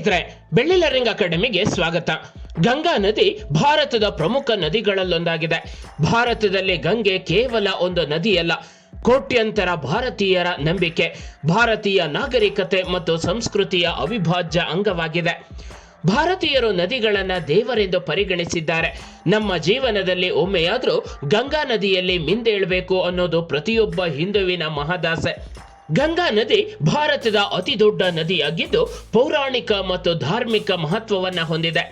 ಸ್ನೇಹಿತರೆ, ಬೆಳ್ಳಿಲರಿಂಗ್ ಅಕಾಡೆಮಿಗೆ ಸ್ವಾಗತ. ಗಂಗಾ ನದಿ ಭಾರತದ ಪ್ರಮುಖ ನದಿಗಳಲ್ಲೊಂದಾಗಿದೆ. ಭಾರತದಲ್ಲಿ ಗಂಗೆ ಕೇವಲ ಒಂದು ನದಿಯಲ್ಲ, ಕೋಟ್ಯಂತರ ಭಾರತೀಯರ ನಂಬಿಕೆ, ಭಾರತೀಯ ನಾಗರಿಕತೆ ಮತ್ತು ಸಂಸ್ಕೃತಿಯ ಅವಿಭಾಜ್ಯ ಅಂಗವಾಗಿದೆ. ಭಾರತೀಯರು ನದಿಗಳನ್ನು ದೇವರೆಂದು ಪರಿಗಣಿಸಿದ್ದಾರೆ. ನಮ್ಮ ಜೀವನದಲ್ಲಿ ಒಮ್ಮೆಯಾದರೂ ಗಂಗಾ ನದಿಯಲ್ಲಿ ಮಿಂದೇಳಬೇಕು ಅನ್ನೋದು ಪ್ರತಿಯೊಬ್ಬ ಹಿಂದುವಿನ ಮಹದಾಸೆ. ಗಂಗಾ ನದಿ ಭಾರತದ ಅತಿ ದೊಡ್ಡ ನದಿಯಾಗಿದ್ದು ಪೌರಾಣಿಕ ಮತ್ತು ಧಾರ್ಮಿಕ ಮಹತ್ವವನ್ನು ಹೊಂದಿದೆ.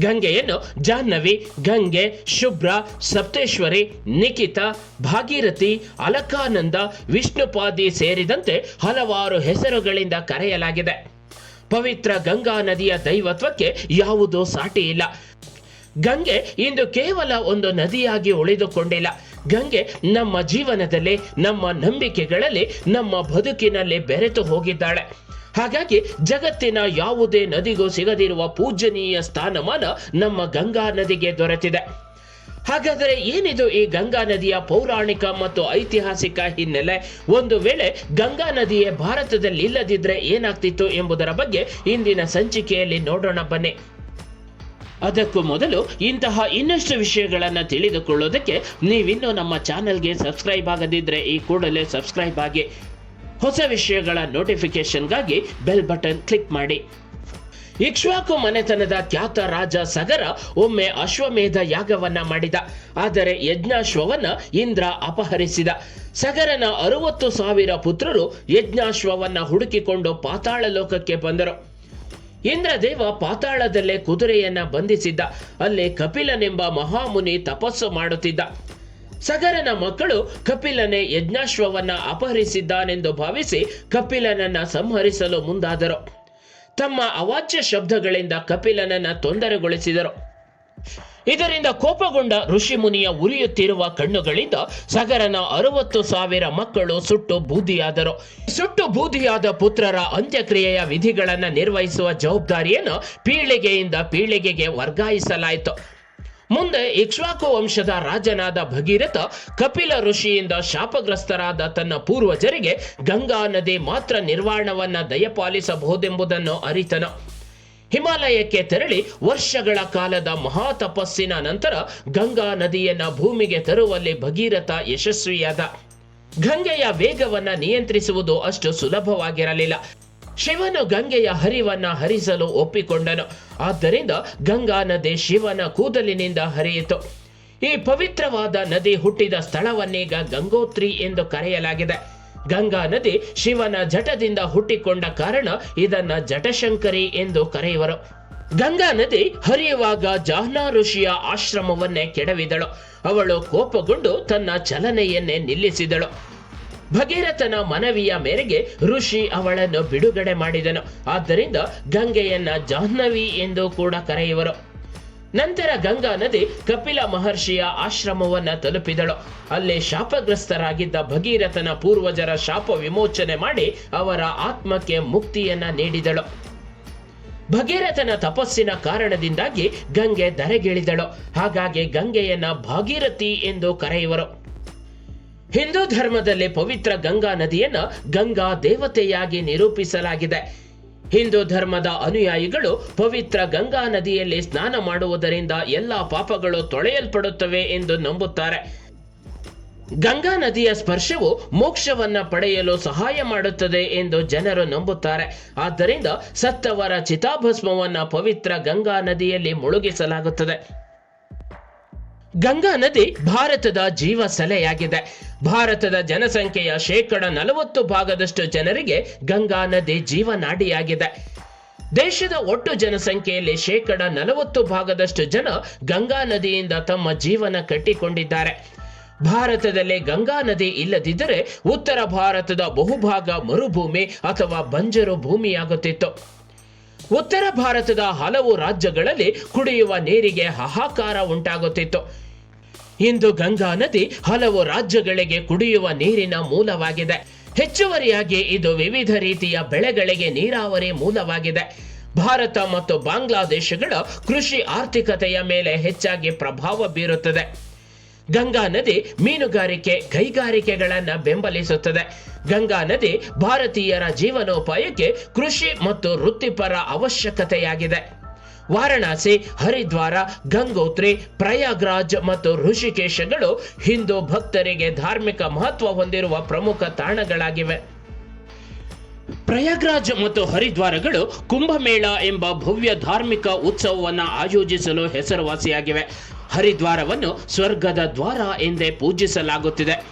ಗಂಗೆಯನ್ನು ಜಾಹ್ನವಿ, ಗಂಗೆ, ಶುಭ್ರ, ಸಪ್ತೇಶ್ವರಿ ನಿಖಿತ ಭಾಗೀರಥಿ, ಅಲಕಾನಂದ, ವಿಷ್ಣುಪಾದಿ ಸೇರಿದಂತೆ ಹಲವಾರು ಹೆಸರುಗಳಿಂದ ಕರೆಯಲಾಗಿದೆ. ಪವಿತ್ರ ಗಂಗಾ ನದಿಯ ದೈವತ್ವಕ್ಕೆ ಯಾವುದೂ ಸಾಟಿ ಇಲ್ಲ ಗಂಗೆ ಇಂದು ಕೇವಲ ಒಂದು ನದಿಯಾಗಿ ಉಳಿದುಕೊಂಡಿಲ್ಲ. ಗಂಗೆ ನಮ್ಮ ಜೀವನದಲ್ಲಿ, ನಮ್ಮ ನಂಬಿಕೆಗಳಲ್ಲಿ, ನಮ್ಮ ಬದುಕಿನಲ್ಲಿ ಬೆರೆತು ಹೋಗಿದ್ದಾಳೆ. ಹಾಗಾಗಿ ಜಗತ್ತಿನ ಯಾವುದೇ ನದಿಗೂ ಸಿಗದಿರುವ ಪೂಜನೀಯ ಸ್ಥಾನಮಾನ ನಮ್ಮ ಗಂಗಾ ನದಿಗೆ ದೊರೆತಿದೆ. ಹಾಗಾದರೆ ಏನಿದು ಈ ಗಂಗಾ ನದಿಯ ಪೌರಾಣಿಕ ಮತ್ತು ಐತಿಹಾಸಿಕ ಹಿನ್ನೆಲೆ? ಒಂದು ವೇಳೆ ಗಂಗಾ ನದಿಯೇ ಭಾರತದಲ್ಲಿ ಇಲ್ಲದಿದ್ರೆ ಏನಾಗ್ತಿತ್ತು ಎಂಬುದರ ಬಗ್ಗೆ ಇಂದಿನ ಸಂಚಿಕೆಯಲ್ಲಿ ನೋಡೋಣ ಬನ್ನಿ. ಅದಕ್ಕೂ ಮೊದಲು ಇಂತಹ ಇನ್ನಷ್ಟು ವಿಷಯಗಳನ್ನು ತಿಳಿದುಕೊಳ್ಳೋದಕ್ಕೆ ನೀವಿನ್ನೂ ನಮ್ಮ ಚಾನೆಲ್ಗೆ ಸಬ್ಸ್ಕ್ರೈಬ್ ಆಗದಿದ್ದರೆ ಈ ಕೂಡಲೇ ಸಬ್ಸ್ಕ್ರೈಬ್ ಆಗಿ ಹೊಸ ವಿಷಯಗಳ ನೋಟಿಫಿಕೇಶನ್ಗಾಗಿ ಬೆಲ್ ಬಟನ್ ಕ್ಲಿಕ್ ಮಾಡಿ. ಇಕ್ಷ್ವಾಕು ಮನೆತನದ ಖ್ಯಾತ ರಾಜ ಸಗರ ಒಮ್ಮೆ ಅಶ್ವಮೇಧ ಯಾಗವನ್ನ ಮಾಡಿದ. ಆದರೆ ಯಜ್ಞಾಶ್ವವನ್ನ ಇಂದ್ರ ಅಪಹರಿಸಿದ. ಸಗರನ ಅರುವತ್ತು ಸಾವಿರ ಪುತ್ರರು ಯಜ್ಞಾಶ್ವವನ್ನ ಹುಡುಕಿಕೊಂಡು ಪಾತಾಳ ಲೋಕಕ್ಕೆ ಬಂದರು. ಇಂದ್ರದೇವ ಪಾತಾಳದಲ್ಲೇ ಕುದುರೆಯನ್ನ ಬಂಧಿಸಿದ್ದ. ಅಲ್ಲಿ ಕಪಿಲನೆಂಬ ಮಹಾಮುನಿ ತಪಸ್ಸು ಮಾಡುತ್ತಿದ್ದ. ಸಗರನ ಮಕ್ಕಳು ಕಪಿಲನೆ ಯಜ್ಞಾಶ್ವವನ್ನ ಅಪಹರಿಸಿದ್ದಾನೆಂದು ಭಾವಿಸಿ ಕಪಿಲನನ್ನ ಸಂಹರಿಸಲು ಮುಂದಾದರು. ತಮ್ಮ ಅವಾಚ್ಯ ಶಬ್ದಗಳಿಂದ ಕಪಿಲನನ್ನ ತೊಂದರೆಗೊಳಿಸಿದರು. ಇದರಿಂದ ಕೋಪಗೊಂಡ ಋಷಿಮುನಿಯ ಉರಿಯುತ್ತಿರುವ ಕಣ್ಣುಗಳಿಂದ ಸಗರನ ಅರವತ್ತು ಸಾವಿರ ಮಕ್ಕಳು ಸುಟ್ಟು ಬೂದಿಯಾದರು. ಸುಟ್ಟು ಬೂದಿಯಾದ ಪುತ್ರರ ಅಂತ್ಯಕ್ರಿಯೆಯ ವಿಧಿಗಳನ್ನು ನಿರ್ವಹಿಸುವ ಜವಾಬ್ದಾರಿಯನ್ನು ಪೀಳಿಗೆಯಿಂದ ಪೀಳಿಗೆಗೆ ವರ್ಗಾಯಿಸಲಾಯಿತು. ಮುಂದೆ ಇಕ್ಷ್ವಾಕು ವಂಶದ ರಾಜನಾದ ಭಗೀರಥ ಕಪಿಲ ಋಷಿಯಿಂದ ಶಾಪಗ್ರಸ್ತರಾದ ತನ್ನ ಪೂರ್ವಜರಿಗೆ ಗಂಗಾ ನದಿ ಮಾತ್ರ ನಿರ್ವಾಣವನ್ನ ದಯಪಾಲಿಸಬಹುದೆಂಬುದನ್ನು ಅರಿತನು. ಹಿಮಾಲಯಕ್ಕೆ ತೆರಳಿ ವರ್ಷಗಳ ಕಾಲದ ಮಹಾ ತಪಸ್ಸಿನ ನಂತರ ಗಂಗಾ ನದಿಯನ್ನ ಭೂಮಿಗೆ ತರುವಲ್ಲಿ ಭಗೀರಥ ಯಶಸ್ವಿಯಾದ. ಗಂಗೆಯ ವೇಗವನ್ನ ನಿಯಂತ್ರಿಸುವುದು ಅಷ್ಟು ಸುಲಭವಾಗಿರಲಿಲ್ಲ. ಶಿವನು ಗಂಗೆಯ ಹರಿವನ್ನ ಹರಿಸಲು ಒಪ್ಪಿಕೊಂಡನು. ಆದ್ದರಿಂದ ಗಂಗಾ ನದಿ ಶಿವನ ಕೂದಲಿನಿಂದ ಹರಿಯಿತು. ಈ ಪವಿತ್ರವಾದ ನದಿ ಹುಟ್ಟಿದ ಸ್ಥಳವನ್ನೀಗ ಗಂಗೋತ್ರಿ ಎಂದು ಕರೆಯಲಾಗಿದೆ. ಗಂಗಾ ನದಿ ಶಿವನ ಜಟದಿಂದ ಹುಟ್ಟಿಕೊಂಡ ಕಾರಣ ಇದನ್ನ ಜಟಶಂಕರಿ ಎಂದು ಕರೆಯುವರು. ಗಂಗಾ ನದಿ ಹರಿಯುವಾಗ ಜಾಹ್ನಾ ಋಷಿಯ ಆಶ್ರಮವನ್ನೇ ಕೆಡವಿದಳು. ಅವಳು ಕೋಪಗೊಂಡು ತನ್ನ ಚಲನೆಯನ್ನೇ ನಿಲ್ಲಿಸಿದಳು. ಭಗೀರಥನ ಮನವಿಯ ಮೇರೆಗೆ ಋಷಿ ಅವಳನ್ನು ಬಿಡುಗಡೆ ಮಾಡಿದನು. ಆದ್ದರಿಂದ ಗಂಗೆಯನ್ನ ಜಾಹ್ನವಿ ಎಂದು ಕೂಡ ಕರೆಯುವರು. ನಂತರ ಗಂಗಾ ನದಿ ಕಪಿಲ ಮಹರ್ಷಿಯ ಆಶ್ರಮವನ್ನ ತಲುಪಿದಳು. ಅಲ್ಲಿ ಶಾಪಗ್ರಸ್ತರಾಗಿದ್ದ ಭಗೀರಥನ ಪೂರ್ವಜರ ಶಾಪ ವಿಮೋಚನೆ ಮಾಡಿ ಅವರ ಆತ್ಮಕ್ಕೆ ಮುಕ್ತಿಯನ್ನ ನೀಡಿದಳು. ಭಗೀರಥನ ತಪಸ್ಸಿನ ಕಾರಣದಿಂದಾಗಿ ಗಂಗೆ ಧರೆಗಿಳಿದಳು. ಹಾಗಾಗಿ ಗಂಗೆಯನ್ನ ಭಾಗೀರಥಿ ಎಂದು ಕರೆಯುವರು. ಹಿಂದೂ ಧರ್ಮದಲ್ಲಿ ಪವಿತ್ರ ಗಂಗಾ ನದಿಯನ್ನ ಗಂಗಾ ದೇವತೆಯಾಗಿ ನಿರೂಪಿಸಲಾಗಿದೆ. ಹಿಂದೂ ಧರ್ಮದ ಅನುಯಾಯಿಗಳು ಪವಿತ್ರ ಗಂಗಾ ನದಿಯಲ್ಲಿ ಸ್ನಾನ ಮಾಡುವುದರಿಂದ ಎಲ್ಲ ಪಾಪಗಳು ತೊಳೆಯಲ್ಪಡುತ್ತವೆ ಎಂದು ನಂಬುತ್ತಾರೆ. ಗಂಗಾ ನದಿಯ ಸ್ಪರ್ಶವು ಮೋಕ್ಷವನ್ನ ಪಡೆಯಲು ಸಹಾಯ ಮಾಡುತ್ತದೆ ಎಂದು ಜನರು ನಂಬುತ್ತಾರೆ. ಆದ್ದರಿಂದ ಸತ್ತವರ ಚಿತಾಭಸ್ಮವನ್ನು ಪವಿತ್ರ ಗಂಗಾ ನದಿಯಲ್ಲಿ ಮುಳುಗಿಸಲಾಗುತ್ತದೆ. ಗಂಗಾ ನದಿ ಭಾರತದ ಜೀವ ಸೆಲೆಯಾಗಿದೆ. ಭಾರತದ ಜನಸಂಖ್ಯೆಯ ಶೇಕಡ ನಲವತ್ತು ಭಾಗದಷ್ಟು ಜನರಿಗೆ ಗಂಗಾ ನದಿ ಜೀವನಾಡಿಯಾಗಿದೆ. ದೇಶದ ಒಟ್ಟು ಜನಸಂಖ್ಯೆಯಲ್ಲಿ ಶೇಕಡ ನಲವತ್ತು ಭಾಗದಷ್ಟು ಜನ ಗಂಗಾ ನದಿಯಿಂದ ತಮ್ಮ ಜೀವನ ಕಟ್ಟಿಕೊಂಡಿದ್ದಾರೆ. ಭಾರತದಲ್ಲಿ ಗಂಗಾ ನದಿ ಇಲ್ಲದಿದ್ದರೆ ಉತ್ತರ ಭಾರತದ ಬಹುಭಾಗ ಮರುಭೂಮಿ ಅಥವಾ ಬಂಜರು ಭೂಮಿಯಾಗುತ್ತಿತ್ತು. ಉತ್ತರ ಭಾರತದ ಹಲವು ರಾಜ್ಯಗಳಲ್ಲಿ ಕುಡಿಯುವ ನೀರಿಗೆ ಹಾಹಾಕಾರ ಉಂಟಾಗುತ್ತಿತ್ತು. ಇಂದು ಗಂಗಾ ನದಿ ಹಲವು ರಾಜ್ಯಗಳಿಗೆ ಕುಡಿಯುವ ನೀರಿನ ಮೂಲವಾಗಿದೆ. ಹೆಚ್ಚುವರಿಯಾಗಿ ಇದು ವಿವಿಧ ರೀತಿಯ ಬೆಳೆಗಳಿಗೆ ನೀರಾವರಿ ಮೂಲವಾಗಿದೆ. ಭಾರತ ಮತ್ತು ಬಾಂಗ್ಲಾದೇಶಗಳ ಕೃಷಿ ಆರ್ಥಿಕತೆಯ ಮೇಲೆ ಹೆಚ್ಚಾಗಿ ಪ್ರಭಾವ ಬೀರುತ್ತದೆ. ಗಂಗಾ ನದಿ ಮೀನುಗಾರಿಕೆ ಕೈಗಾರಿಕೆಗಳನ್ನು ಬೆಂಬಲಿಸುತ್ತದೆ. ಗಂಗಾ ನದಿ ಭಾರತೀಯರ ಜೀವನೋಪಾಯಕ್ಕೆ ಕೃಷಿ ಮತ್ತು ವೃತ್ತಿಪರ ಅವಶ್ಯಕತೆಯಾಗಿದೆ. ವಾರಣಾಸಿ, ಹರಿದ್ವಾರ, ಗಂಗೋತ್ರಿ, ಪ್ರಯಾಗ್ರಾಜ್ ಮತ್ತು ಋಷಿಕೇಶಗಳು ಹಿಂದೂ ಭಕ್ತರಿಗೆ ಧಾರ್ಮಿಕ ಮಹತ್ವ ಹೊಂದಿರುವ ಪ್ರಮುಖ ತಾಣಗಳಾಗಿವೆ. ಪ್ರಯಾಗ್ರಾಜ್ ಮತ್ತು ಹರಿದ್ವಾರಗಳು ಕುಂಭಮೇಳ ಎಂಬ ಭವ್ಯ ಧಾರ್ಮಿಕ ಉತ್ಸವವನ್ನು ಆಯೋಜಿಸಲು ಹೆಸರುವಾಸಿಯಾಗಿವೆ. ಹರಿದ್ವಾರವನ್ನು ಸ್ವರ್ಗದ ದ್ವಾರ ಎಂದೇ ಪೂಜಿಸಲಾಗುತ್ತಿದೆ.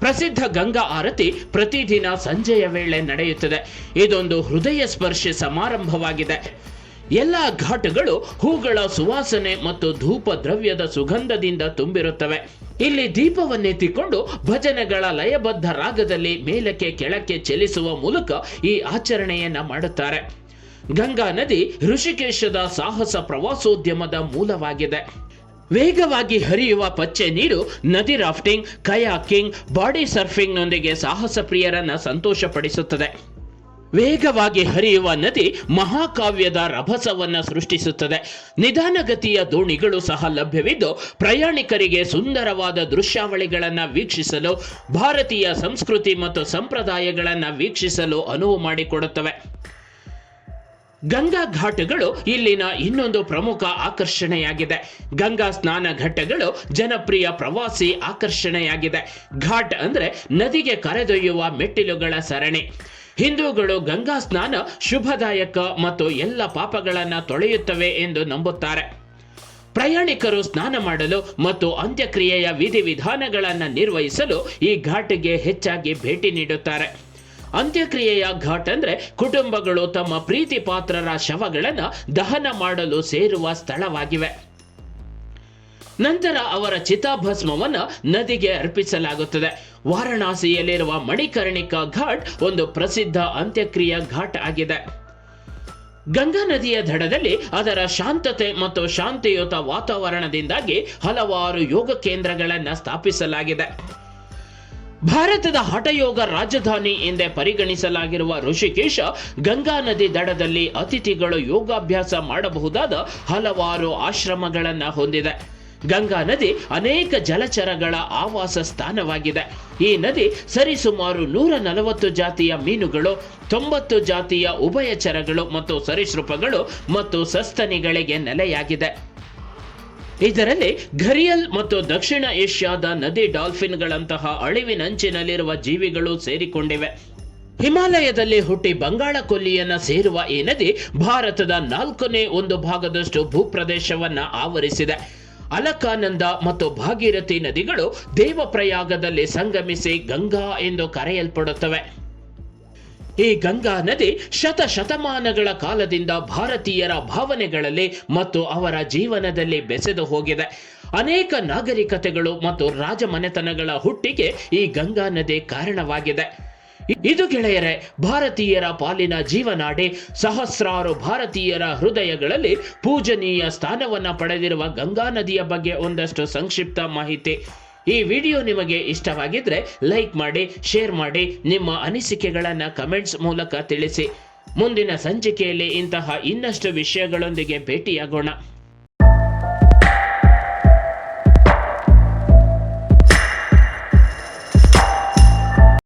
ಪ್ರಸಿದ್ಧ ಗಂಗಾ ಆರತಿ ಪ್ರತಿದಿನ ಸಂಜೆಯ ವೇಳೆ ನಡೆಯುತ್ತದೆ. ಇದೊಂದು ಹೃದಯ ಸ್ಪರ್ಶಿ ಸಮಾರಂಭವಾಗಿದೆ. ಎಲ್ಲ ಘಾಟ್ಗಳು ಹೂಗಳ ಸುವಾಸನೆ ಮತ್ತು ಧೂಪ ದ್ರವ್ಯದ ಸುಗಂಧದಿಂದ ತುಂಬಿರುತ್ತವೆ. ಇಲ್ಲಿ ದೀಪವನ್ನೆತ್ತಿಕೊಂಡು ಭಜನೆಗಳ ಲಯಬದ್ಧ ರಾಗದಲ್ಲಿ ಮೇಲಕ್ಕೆ ಕೆಳಕ್ಕೆ ಚಲಿಸುವ ಮೂಲಕ ಈ ಆಚರಣೆಯನ್ನ ಮಾಡುತ್ತಾರೆ. ಗಂಗಾ ನದಿ ಋಷಿಕೇಶದ ಸಾಹಸ ಪ್ರವಾಸೋದ್ಯಮದ ಮೂಲವಾಗಿದೆ. ವೇಗವಾಗಿ ಹರಿಯುವ ಪಚ್ಚೆ ನೀರು, ನದಿ ರಾಫ್ಟಿಂಗ್, ಕಯಾಕಿಂಗ್, ಬಾಡಿ ಸರ್ಫಿಂಗ್ನೊಂದಿಗೆ ಸಾಹಸ ಪ್ರಿಯರನ್ನ ಸಂತೋಷಪಡಿಸುತ್ತದೆ. ವೇಗವಾಗಿ ಹರಿಯುವ ನದಿ ಮಹಾಕಾವ್ಯದ ರಭಸವನ್ನ ಸೃಷ್ಟಿಸುತ್ತದೆ. ನಿಧಾನಗತಿಯ ದೋಣಿಗಳು ಸಹ ಲಭ್ಯವಿದ್ದು, ಪ್ರಯಾಣಿಕರಿಗೆ ಸುಂದರವಾದ ದೃಶ್ಯಾವಳಿಗಳನ್ನು ವೀಕ್ಷಿಸಲು, ಭಾರತೀಯ ಸಂಸ್ಕೃತಿ ಮತ್ತು ಸಂಪ್ರದಾಯಗಳನ್ನು ವೀಕ್ಷಿಸಲು ಅನುವು ಮಾಡಿಕೊಡುತ್ತವೆ. ಗಂಗಾ ಘಾಟಗಳು ಇಲ್ಲಿನ ಇನ್ನೊಂದು ಪ್ರಮುಖ ಆಕರ್ಷಣೆಯಾಗಿದೆ. ಗಂಗಾ ಸ್ನಾನ ಘಟ್ಟಗಳು ಜನಪ್ರಿಯ ಪ್ರವಾಸಿ ಆಕರ್ಷಣೆಯಾಗಿದೆ. ಘಾಟ್ ಅಂದ್ರೆ ನದಿಗೆ ಕರೆದೊಯ್ಯುವ ಮೆಟ್ಟಿಲುಗಳ ಸರಣಿ. ಹಿಂದೂಗಳು ಗಂಗಾ ಸ್ನಾನ ಶುಭದಾಯಕ ಮತ್ತು ಎಲ್ಲ ಪಾಪಗಳನ್ನು ತೊಳೆಯುತ್ತವೆ ಎಂದು ನಂಬುತ್ತಾರೆ. ಪ್ರಯಾಣಿಕರು ಸ್ನಾನ ಮಾಡಲು ಮತ್ತು ಅಂತ್ಯಕ್ರಿಯೆಯ ವಿಧಿವಿಧಾನಗಳನ್ನು ನಿರ್ವಹಿಸಲು ಈ ಘಾಟಿಗೆ ಹೆಚ್ಚಾಗಿ ಭೇಟಿ ನೀಡುತ್ತಾರೆ. ಅಂತ್ಯಕ್ರಿಯೆಯ ಘಾಟ್ ಅಂದರೆ ಕುಟುಂಬಗಳು ತಮ್ಮ ಪ್ರೀತಿ ಪಾತ್ರರ ಶವಗಳನ್ನು ದಹನ ಮಾಡಲು ಸೇರುವ ಸ್ಥಳವಾಗಿವೆ. ನಂತರ ಅವರ ಚಿತಾಭಸ್ಮವನ್ನು ನದಿಗೆ ಅರ್ಪಿಸಲಾಗುತ್ತದೆ. ವಾರಣಾಸಿಯಲ್ಲಿರುವ ಮಣಿಕರ್ಣಿಕಾ ಘಾಟ್ ಒಂದು ಪ್ರಸಿದ್ಧ ಅಂತ್ಯಕ್ರಿಯಾ ಘಾಟ್ ಆಗಿದೆ. ಗಂಗಾ ನದಿಯ ದಡದಲ್ಲಿ ಅದರ ಶಾಂತತೆ ಮತ್ತು ಶಾಂತಿಯುತ ವಾತಾವರಣದಿಂದಾಗಿ ಹಲವಾರು ಯೋಗ ಕೇಂದ್ರಗಳನ್ನು ಸ್ಥಾಪಿಸಲಾಗಿದೆ. ಭಾರತದ ಹಠಯೋಗ ರಾಜಧಾನಿ ಎಂದೇ ಪರಿಗಣಿಸಲಾಗಿರುವ ಋಷಿಕೇಶ ಗಂಗಾ ನದಿ ದಡದಲ್ಲಿ ಅತಿಥಿಗಳು ಯೋಗಾಭ್ಯಾಸ ಮಾಡಬಹುದಾದ ಹಲವಾರು ಆಶ್ರಮಗಳನ್ನು ಹೊಂದಿದೆ. ಗಂಗಾ ನದಿ ಅನೇಕ ಜಲಚರಗಳ ಆವಾಸ ಸ್ಥಾನವಾಗಿದೆ. ಈ ನದಿ ಸರಿಸುಮಾರು ನೂರ ನಲವತ್ತು ಜಾತಿಯ ಮೀನುಗಳು, ತೊಂಬತ್ತು ಜಾತಿಯ ಉಭಯಚರಗಳು ಮತ್ತು ಸರೀಸೃಪಗಳು ಮತ್ತು ಸಸ್ತನಿಗಳಿಗೆ ನೆಲೆಯಾಗಿದೆ. ಇದರಲ್ಲಿ ಘರಿಯಲ್ ಮತ್ತು ದಕ್ಷಿಣ ಏಷ್ಯಾದ ನದಿ ಡಾಲ್ಫಿನ್ಗಳಂತಹ ಅಳಿವಿನಂಚಿನಲ್ಲಿರುವ ಜೀವಿಗಳು ಸೇರಿಕೊಂಡಿವೆ. ಹಿಮಾಲಯದಲ್ಲಿ ಹುಟ್ಟಿ ಬಂಗಾಳ ಕೊಲ್ಲಿಯನ್ನ ಸೇರುವ ಈ ನದಿ ಭಾರತದ ನಾಲ್ಕನೇ ಒಂದು ಭಾಗದಷ್ಟು ಭೂಪ್ರದೇಶವನ್ನ ಆವರಿಸಿದೆ. ಅಲಕಾನಂದ ಮತ್ತು ಭಾಗೀರಥಿ ನದಿಗಳು ದೇವಪ್ರಯಾಗದಲ್ಲಿ ಸಂಗಮಿಸಿ ಗಂಗಾ ಎಂದು ಕರೆಯಲ್ಪಡುತ್ತವೆ. ಈ ಗಂಗಾ ನದಿ ಶತ ಶತಮಾನಗಳ ಕಾಲದಿಂದ ಭಾರತೀಯರ ಭಾವನೆಗಳಲ್ಲಿ ಮತ್ತು ಅವರ ಜೀವನದಲ್ಲಿ ಬೆಸೆದು ಹೋಗಿದೆ. ಅನೇಕ ನಾಗರಿಕತೆಗಳು ಮತ್ತು ರಾಜಮನೆತನಗಳ ಹುಟ್ಟಿಗೆ ಈ ಗಂಗಾ ನದಿ ಕಾರಣವಾಗಿದೆ. ಇದು ಗೆಳೆಯರೆ, ಭಾರತೀಯರ ಪಾಲಿನ ಜೀವನಾಡಿ ಸಹಸ್ರಾರು ಭಾರತೀಯರ ಹೃದಯಗಳಲ್ಲಿ ಪೂಜನೀಯ ಸ್ಥಾನವನ್ನ ಪಡೆದಿರುವ ಗಂಗಾ ನದಿಯ ಬಗ್ಗೆ ಒಂದಷ್ಟು ಸಂಕ್ಷಿಪ್ತ ಮಾಹಿತಿ. ಈ ವಿಡಿಯೋ ನಿಮಗೆ ಇಷ್ಟವಾಗಿದ್ರೆ ಲೈಕ್ ಮಾಡಿ, ಶೇರ್ ಮಾಡಿ, ನಿಮ್ಮ ಅನಿಸಿಕೆಗಳನ್ನು ಕಮೆಂಟ್ಸ್ ಮೂಲಕ ತಿಳಿಸಿ. ಮುಂದಿನ ಸಂಚಿಕೆಯಲ್ಲಿ ಇಂತಹ ಇನ್ನಷ್ಟು ವಿಷಯಗಳೊಂದಿಗೆ ಭೇಟಿಯಾಗೋಣ.